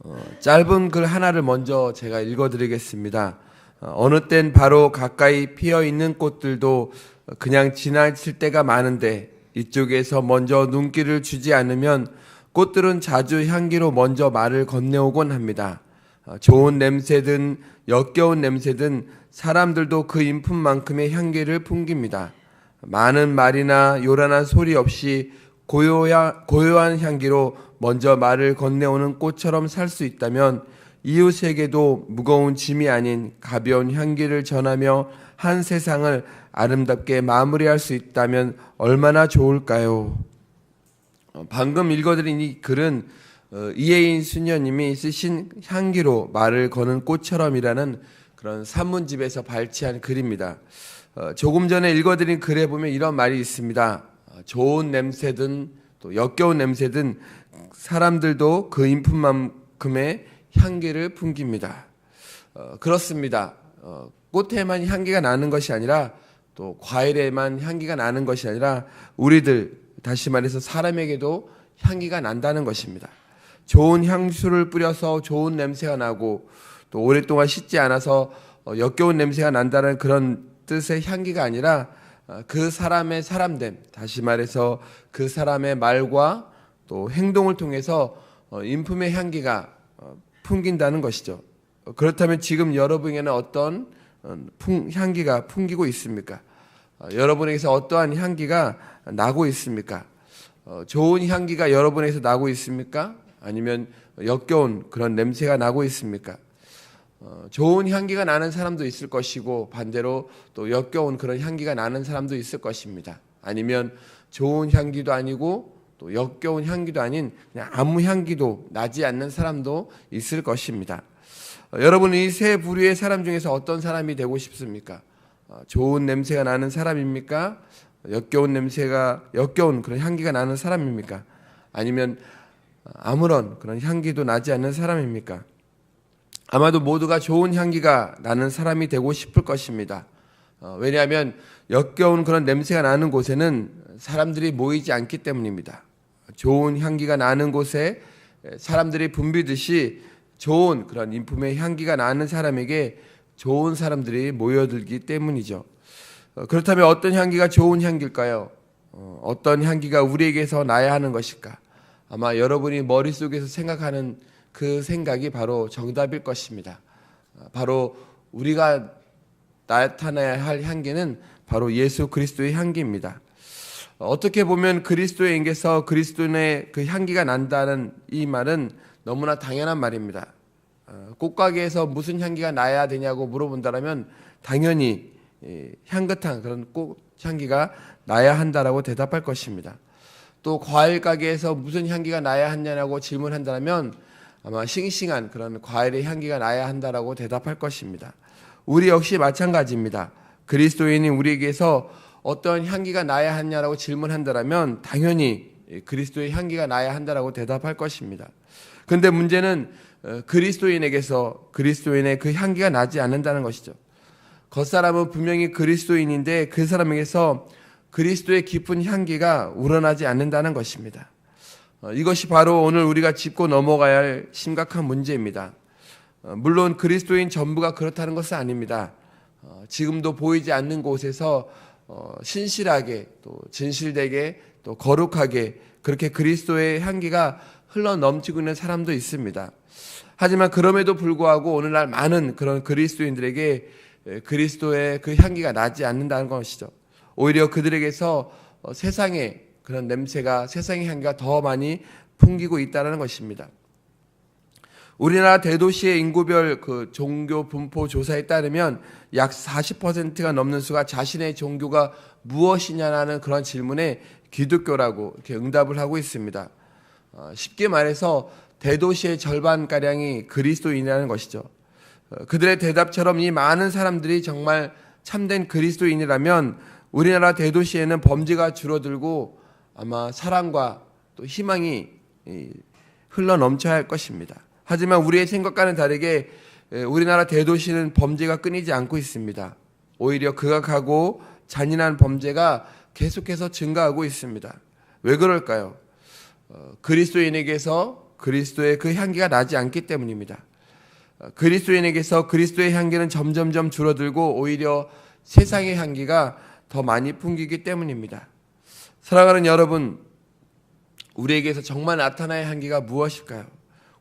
어, 짧은 글 하나를 먼저 제가 읽어드리겠습니다. 어, 어느 땐 바로 가까이 피어 있는 꽃들도 그냥 지나칠 때가 많은데 이쪽에서 먼저 눈길을 주지 않으면 꽃들은 자주 향기로 먼저 말을 건네오곤 합니다. 어, 좋은 냄새든 역겨운 냄새든 사람들도 그 인품만큼의 향기를 풍깁니다. 많은 말이나 요란한 소리 없이 고요한 향기로 먼저 말을 건네오는 꽃처럼 살 수 있다면 이웃에게도 무거운 짐이 아닌 가벼운 향기를 전하며 한 세상을 아름답게 마무리할 수 있다면 얼마나 좋을까요? 어, 방금 읽어드린 이 글은 어, 이혜인 수녀님이 쓰신 향기로 말을 거는 꽃처럼이라는 그런 산문집에서 발췌한 글입니다. 어, 조금 전에 읽어드린 글에 보면 이런 말이 있습니다. 어, 좋은 냄새든 또 역겨운 냄새든 사람들도 그 인품만큼의 향기를 풍깁니다. 어, 그렇습니다. 어, 꽃에만 향기가 나는 것이 아니라 또 과일에만 향기가 나는 것이 아니라 우리들 다시 말해서 사람에게도 향기가 난다는 것입니다. 좋은 향수를 뿌려서 좋은 냄새가 나고 또 오랫동안 씻지 않아서 어, 역겨운 냄새가 난다는 그런 뜻의 향기가 아니라 어, 그 사람의 사람됨, 다시 말해서 그 사람의 말과 또 행동을 통해서 어, 인품의 향기가 어, 풍긴다는 것이죠. 어, 그렇다면 지금 여러분에게는 어떤 어, 풍, 향기가 풍기고 있습니까? 어, 여러분에게서 어떠한 향기가 나고 있습니까? 어, 좋은 향기가 여러분에게서 나고 있습니까? 아니면 역겨운 그런 냄새가 나고 있습니까? 어, 좋은 향기가 나는 사람도 있을 것이고 반대로 또 역겨운 그런 향기가 나는 사람도 있을 것입니다. 아니면 좋은 향기도 아니고 또 역겨운 향기도 아닌 그냥 아무 향기도 나지 않는 사람도 있을 것입니다. 어, 여러분은 이세 부류의 사람 중에서 어떤 사람이 되고 싶습니까? 어, 좋은 냄새가 나는 사람입니까? 역겨운 냄새가 역겨운 그런 향기가 나는 사람입니까? 아니면 아무런 그런 향기도 나지 않는 사람입니까? 아마도 모두가 좋은 향기가 나는 사람이 되고 싶을 것입니다. 어, 왜냐하면 역겨운 그런 냄새가 나는 곳에는 사람들이 모이지 않기 때문입니다. 좋은 향기가 나는 곳에 사람들이 붐비듯이 좋은 그런 인품의 향기가 나는 사람에게 좋은 사람들이 모여들기 때문이죠. 어, 그렇다면 어떤 향기가 좋은 향기일까요? 어, 어떤 향기가 우리에게서 나야 하는 것일까? 아마 여러분이 머릿속에서 생각하는 그 생각이 바로 정답일 것입니다. 어, 바로 우리가 나타나야 할 향기는 바로 예수 그리스도의 향기입니다. 어, 어떻게 보면 그리스도의 그 향기가 난다는 이 말은 너무나 당연한 말입니다. 어, 꽃가게에서 무슨 향기가 나야 되냐고 물어본다면 당연히 예, 향긋한 그런 꽃 향기가 나야 한다라고 대답할 것입니다. 또 과일 가게에서 무슨 향기가 나야 하냐고 질문한다면 아마 싱싱한 그런 과일의 향기가 나야 한다라고 대답할 것입니다. 우리 역시 마찬가지입니다. 그리스도인이 우리에게서 어떤 향기가 나야 하냐라고 질문한다면 당연히 그리스도의 향기가 나야 한다라고 대답할 것입니다. 근데 문제는 어, 그리스도인에게서 그리스도인의 그 향기가 나지 않는다는 것이죠. 겉사람은 분명히 그리스도인인데 그 사람에게서 그리스도의 깊은 향기가 우러나지 않는다는 것입니다. 어, 이것이 바로 오늘 우리가 짚고 넘어가야 할 심각한 문제입니다. 어, 물론 그리스도인 전부가 그렇다는 것은 아닙니다. 어, 지금도 보이지 않는 곳에서 신실하게 또 진실되게 또 거룩하게 그렇게 그리스도의 향기가 흘러 넘치고 있는 사람도 있습니다. 하지만 그럼에도 불구하고 오늘날 많은 그런 그리스도인들에게 그리스도의 그 향기가 나지 않는다는 것이죠. 오히려 그들에게서 세상의 그런 냄새가 세상의 향기가 더 많이 풍기고 있다는 것입니다. 우리나라 대도시의 인구별 그 종교 분포 조사에 따르면 약 40%가 넘는 수가 자신의 종교가 무엇이냐라는 그런 질문에 기독교라고 이렇게 응답을 하고 있습니다. 어, 쉽게 말해서 대도시의 절반 가량이 그리스도인이라는 것이죠. 어, 그들의 대답처럼 이 많은 사람들이 정말 참된 그리스도인이라면 우리나라 대도시에는 범죄가 줄어들고 아마 사랑과 또 희망이 흘러 넘쳐야 할 것입니다. 하지만 우리의 생각과는 다르게 우리나라 대도시는 범죄가 끊이지 않고 있습니다. 오히려 극악하고 잔인한 범죄가 계속해서 증가하고 있습니다. 왜 그럴까요? 어, 그리스도인에게서 그리스도의 그 향기가 나지 않기 때문입니다. 어, 그리스도인에게서 그리스도의 향기는 점점점 줄어들고 오히려 세상의 향기가 더 많이 풍기기 때문입니다. 사랑하는 여러분, 우리에게서 정말 나타나야 향기가 무엇일까요?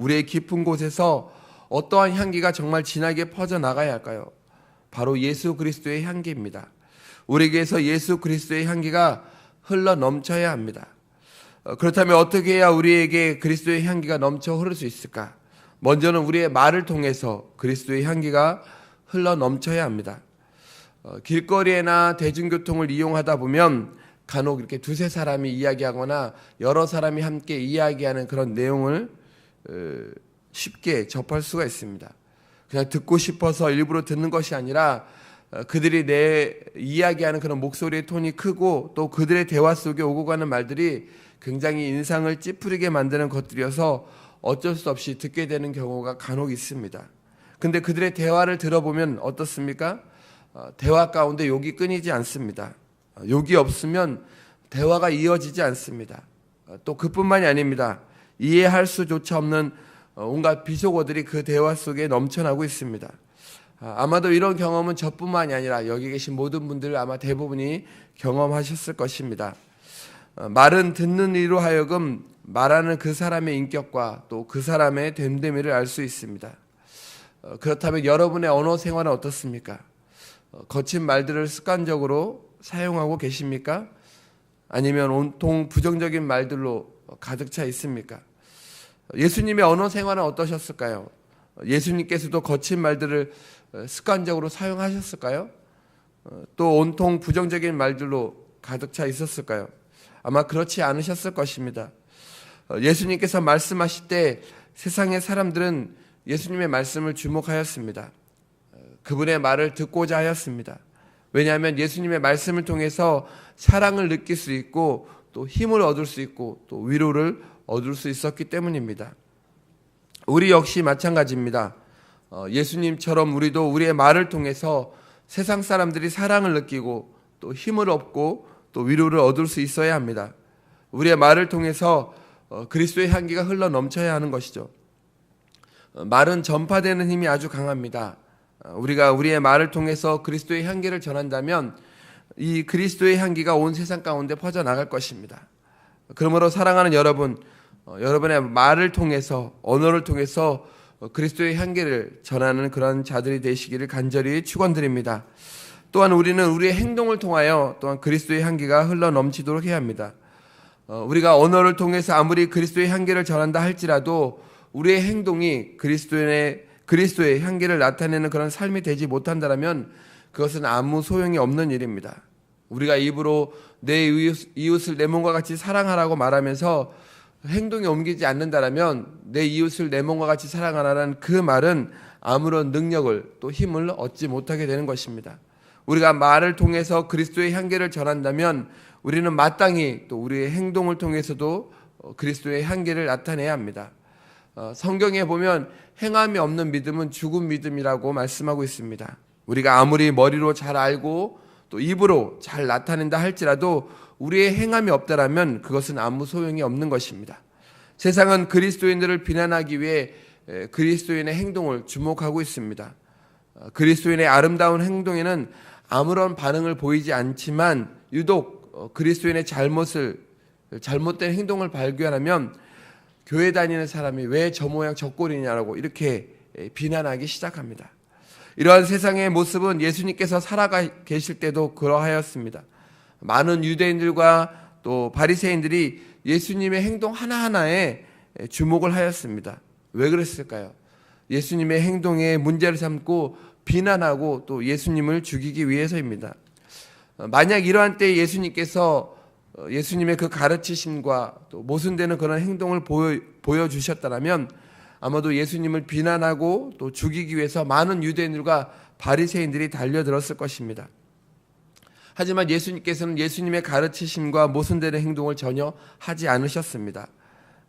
우리의 깊은 곳에서 어떠한 향기가 정말 진하게 퍼져 나가야 할까요? 바로 예수 그리스도의 향기입니다. 우리에게서 예수 그리스도의 향기가 흘러 넘쳐야 합니다. 어, 그렇다면 어떻게 해야 우리에게 그리스도의 향기가 넘쳐 흐를 수 있을까? 먼저는 우리의 말을 통해서 그리스도의 향기가 흘러 넘쳐야 합니다. 어, 길거리에나 대중교통을 이용하다 보면 간혹 이렇게 두세 사람이 이야기하거나 여러 사람이 함께 이야기하는 그런 내용을 어, 쉽게 접할 수가 있습니다. 그냥 듣고 싶어서 일부러 듣는 것이 아니라 어, 그들이 내 이야기하는 그런 목소리의 톤이 크고 또 그들의 대화 속에 오고 가는 말들이 굉장히 인상을 찌푸리게 만드는 것들이어서 어쩔 수 없이 듣게 되는 경우가 간혹 있습니다. 근데 그들의 대화를 들어보면 어떻습니까? 어, 대화 가운데 욕이 끊이지 않습니다. 어, 욕이 없으면 대화가 이어지지 않습니다. 또 그뿐만이 아닙니다. 이해할 수조차 없는 온갖 비속어들이 그 대화 속에 넘쳐나고 있습니다. 아, 아마도 이런 경험은 저뿐만이 아니라 여기 계신 모든 분들 아마 대부분이 경험하셨을 것입니다. 어, 말은 듣는 이로 하여금 말하는 그 사람의 인격과 또 그 사람의 됨됨이를 알 수 있습니다. 어, 그렇다면 여러분의 언어 생활은 어떻습니까? 어, 거친 말들을 습관적으로 사용하고 계십니까? 아니면 온통 부정적인 말들로 가득 차 있습니까? 예수님의 언어 생활은 어떠셨을까요? 예수님께서도 거친 말들을 습관적으로 사용하셨을까요? 어, 또 온통 부정적인 말들로 가득 차 있었을까요? 아마 그렇지 않으셨을 것입니다. 어, 예수님께서 말씀하실 때 세상의 사람들은 예수님의 말씀을 주목하였습니다. 어, 그분의 말을 듣고자 하였습니다. 왜냐하면 예수님의 말씀을 통해서 사랑을 느낄 수 있고 또 힘을 얻을 수 있고 또 위로를 얻을 수 있었기 때문입니다. 우리 역시 마찬가지입니다. 어, 예수님처럼 우리도 우리의 말을 통해서 세상 사람들이 사랑을 느끼고 또 힘을 얻고 또 위로를 얻을 수 있어야 합니다. 우리의 말을 통해서 어, 그리스도의 향기가 흘러 넘쳐야 하는 것이죠. 어, 말은 전파되는 힘이 아주 강합니다. 우리가 우리의 말을 통해서 그리스도의 향기를 전한다면 이 그리스도의 향기가 온 세상 가운데 퍼져 나갈 것입니다. 그러므로 사랑하는 여러분, 여러분의 말을 통해서 언어를 통해서 어, 그리스도의 향기를 전하는 그런 자들이 되시기를 간절히 축원드립니다. 또한 우리는 우리의 행동을 통하여 또한 그리스도의 향기가 흘러 넘치도록 해야 합니다. 어, 우리가 언어를 통해서 아무리 그리스도의 향기를 전한다 할지라도 우리의 행동이 그리스도의 그리스도의 향기를 나타내는 그런 삶이 되지 못한다면 그것은 아무 소용이 없는 일입니다. 우리가 입으로 내 이웃을 내 몸과 같이 사랑하라고 말하면서 행동에 옮기지 않는다라면 내 이웃을 내 몸과 같이 사랑하라는 그 말은 아무런 능력을 또 힘을 얻지 못하게 되는 것입니다. 우리가 말을 통해서 그리스도의 향기를 전한다면 우리는 마땅히 또 우리의 행동을 통해서도 어, 그리스도의 향기를 나타내야 합니다. 어, 성경에 보면 행함이 없는 믿음은 죽은 믿음이라고 말씀하고 있습니다. 우리가 아무리 머리로 잘 알고 또 입으로 잘 나타낸다 할지라도 우리의 행함이 없다라면 그것은 아무 소용이 없는 것입니다. 세상은 그리스도인들을 비난하기 위해 그리스도인의 행동을 주목하고 있습니다. 어, 그리스도인의 아름다운 행동에는 아무런 반응을 보이지 않지만 유독 어, 그리스도인의 잘못을 잘못된 행동을 발견하면 교회 다니는 사람이 왜 저 모양 저 꼴이냐라고 이렇게 비난하기 시작합니다. 이러한 세상의 모습은 예수님께서 살아가 계실 때도 그러하였습니다. 많은 유대인들과 또 바리새인들이 예수님의 행동 하나하나에 주목을 하였습니다. 왜 그랬을까요? 예수님의 행동에 문제를 삼고 비난하고 또 예수님을 죽이기 위해서입니다. 만약 이러한 때 예수님께서 예수님의 그 가르치심과 또 모순되는 그런 행동을 보여, 보여주셨다면 아마도 예수님을 비난하고 또 죽이기 위해서 많은 유대인들과 바리새인들이 달려들었을 것입니다. 하지만 예수님께서는 예수님의 가르치심과 모순되는 행동을 전혀 하지 않으셨습니다.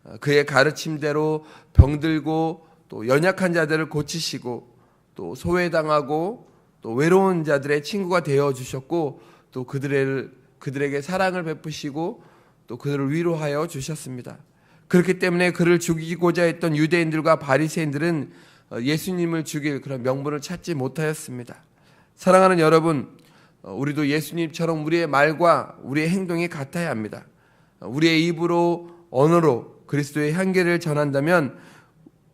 어, 그의 가르침대로 병들고 또 연약한 자들을 고치시고 또 소외당하고 또 외로운 자들의 친구가 되어 주셨고 또 그들을 그들에게 사랑을 베푸시고 또 그들을 위로하여 주셨습니다. 그렇기 때문에 그를 죽이고자 했던 유대인들과 바리새인들은 어, 예수님을 죽일 그런 명분을 찾지 못하였습니다. 사랑하는 여러분, 어, 우리도 예수님처럼 우리의 말과 우리의 행동이 같아야 합니다. 어, 우리의 입으로 언어로 그리스도의 향기를 전한다면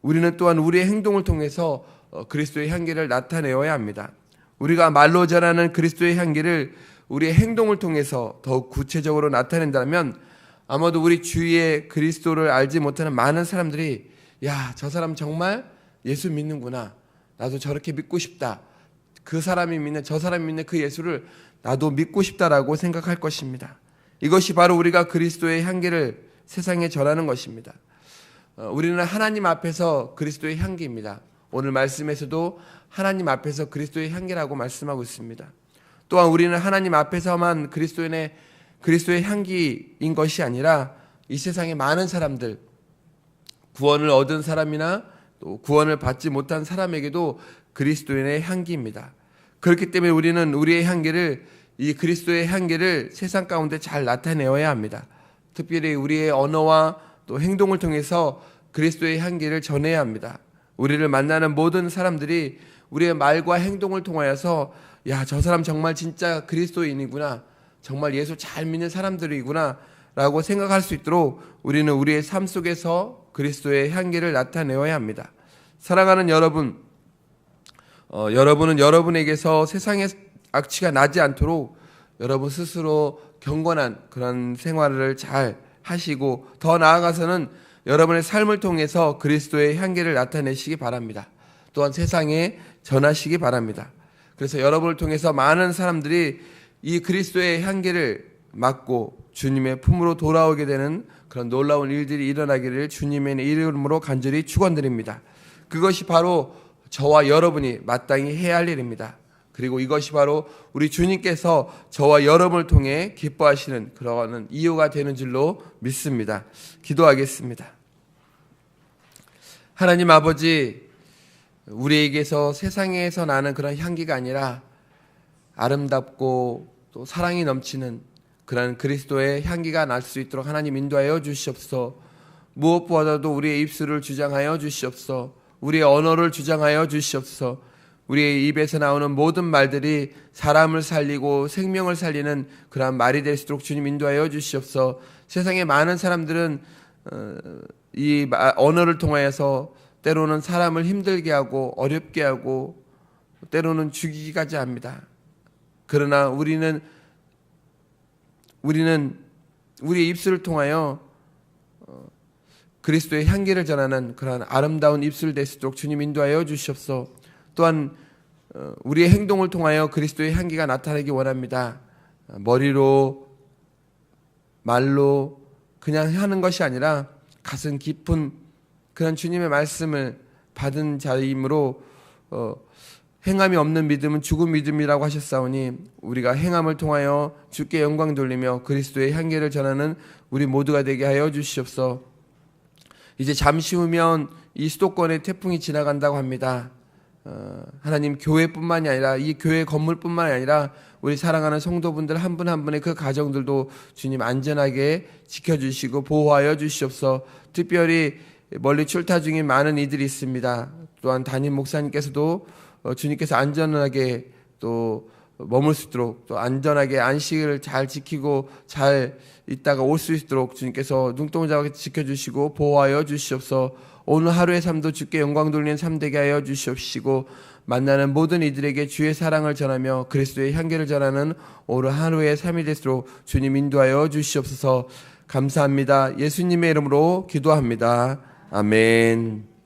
우리는 또한 우리의 행동을 통해서 그리스도의 향기를 나타내어야 합니다. 우리가 말로 전하는 그리스도의 향기를 우리의 행동을 통해서 더욱 구체적으로 나타낸다면 아마도 우리 주위에 그리스도를 알지 못하는 많은 사람들이 야, 저 사람 정말 예수 믿는구나. 나도 저렇게 믿고 싶다. 그 사람이 믿는 저 사람이 믿는 그 예수를 나도 믿고 싶다라고 생각할 것입니다. 이것이 바로 우리가 그리스도의 향기를 세상에 전하는 것입니다. 어, 우리는 하나님 앞에서 그리스도의 향기입니다. 오늘 말씀에서도 하나님 앞에서 그리스도의 향기라고 말씀하고 있습니다. 또한 우리는 하나님 앞에서만 그리스도의 그리스도의 향기인 것이 아니라 이 세상의 많은 사람들 구원을 얻은 사람이나 또 구원을 받지 못한 사람에게도 그리스도인의 향기입니다. 그렇기 때문에 우리는 우리의 향기를 이 그리스도의 향기를 세상 가운데 잘 나타내어야 합니다. 특별히 우리의 언어와 또 행동을 통해서 그리스도의 향기를 전해야 합니다. 우리를 만나는 모든 사람들이 우리의 말과 행동을 통하여서 야, 저 사람 정말 진짜 그리스도인이구나. 정말 예수 잘 믿는 사람들이구나. 라고 생각할 수 있도록 우리는 우리의 삶 속에서 그리스도의 향기를 나타내어야 합니다. 사랑하는 여러분, 어, 여러분은 여러분에게서 세상의 악취가 나지 않도록 여러분 스스로 경건한 그런 생활을 잘 하시고 더 나아가서는 여러분의 삶을 통해서 그리스도의 향기를 나타내시기 바랍니다. 또한 세상에 전하시기 바랍니다. 그래서 여러분을 통해서 많은 사람들이 이 그리스도의 향기를 맡고 주님의 품으로 돌아오게 되는 그런 놀라운 일들이 일어나기를 주님의 이름으로 간절히 축원드립니다. 그것이 바로 저와 여러분이 마땅히 해야 할 일입니다. 그리고 이것이 바로 우리 주님께서 저와 여러분을 통해 기뻐하시는 그러한 이유가 되는 줄로 믿습니다. 기도하겠습니다. 하나님 아버지, 우리에게서 세상에서 나는 그런 향기가 아니라 아름답고 또 사랑이 넘치는 그런 그리스도의 향기가 날 수 있도록 하나님 인도하여 주시옵소서. 무엇보다도 우리의 입술을 주장하여 주시옵소서. 우리의 언어를 주장하여 주시옵소서. 우리의 입에서 나오는 모든 말들이 사람을 살리고 생명을 살리는 그러한 말이 될 수 있도록 주님 인도하여 주시옵소서. 세상에 많은 사람들은 어, 이 언어를 통하여서 때로는 사람을 힘들게 하고 어렵게 하고 때로는 죽이기까지 합니다. 그러나 우리는 우리는 우리의 입술을 통하여 어, 그리스도의 향기를 전하는 그러한 아름다운 입술 있도록 주님 인도하여 주시옵소. 또한 어, 우리의 행동을 통하여 그리스도의 향기가 나타나기 원합니다. 머리로 말로 그냥 하는 것이 아니라 가슴 깊은 그런 주님의 말씀을 받은 자이므로 어, 행함이 없는 믿음은 죽은 믿음이라고 하셨사오니 우리가 행함을 통하여 주께 영광 돌리며 그리스도의 향기를 전하는 우리 모두가 되게 하여 주시옵소서. 이제 잠시 후면 이 수도권에 태풍이 지나간다고 합니다. 어, 하나님 교회뿐만이 아니라 이 교회 건물뿐만이 아니라 우리 사랑하는 성도분들 한 분한 분의 그 가정들도 주님 안전하게 지켜주시고 보호하여 주시옵소서. 특별히 멀리 출타 중인 많은 이들이 있습니다. 또한 담임 목사님께서도 어, 주님께서 안전하게 또 머물 수 있도록 또 안전하게 안식을 잘 지키고 잘 있다가 올 수 있도록 주님께서 눈동자하게 지켜주시고 보호하여 주시옵소서 오늘 하루의 삶도 주께 영광 돌리는 삶 되게 하여 주시옵시고 만나는 모든 이들에게 주의 사랑을 전하며 그리스도의 향기를 전하는 오늘 하루의 삶이 될수록 주님 인도하여 주시옵소서 감사합니다. 예수님의 이름으로 기도합니다. 아멘.